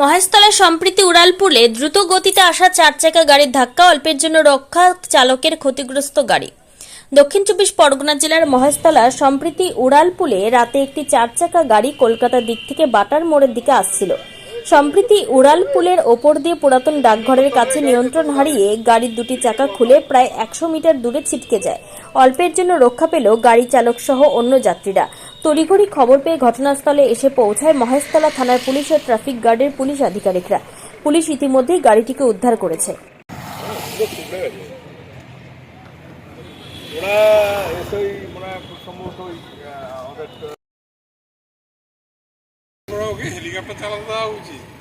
মহেশতলা সম্প্রীতি উড়ালপুলে দ্রুত গতিতে আসা চার চাকা গাড়ির ধাক্কা অল্পের জন্য রক্ষা চালকের ক্ষতিগ্রস্ত গাড়ি। দক্ষিণ চব্বিশ পরগনা জেলার মহেশতলা সম্প্রীতি উড়ালপুলে রাতে একটি চার চাকা গাড়ি কলকাতার দিক থেকে বাটার মোড়ের দিকে আসছিল। সম্প্রীতি উড়ালপুলের ওপর দিয়ে পুরাতন ডাকঘরের কাছে নিয়ন্ত্রণ হারিয়ে গাড়ির দুটি চাকা খুলে প্রায় একশো মিটার দূরে ছিটকে যায়। অল্পের জন্য রক্ষা পেল গাড়ি চালক সহ অন্য যাত্রীরা। তড়িঘড়ি খবর পেয়ে ঘটনাস্থলে এসে পৌঁছায় মহেশতলা থানার পুলিশ ও ট্রাফিক গার্ডের পুলিশ আধিকারিকরা। পুলিশ ইতিমধ্যেই গাড়িটিকে উদ্ধার করেছে। ওরা মনে সম্ভবত liga para a tela da Audi.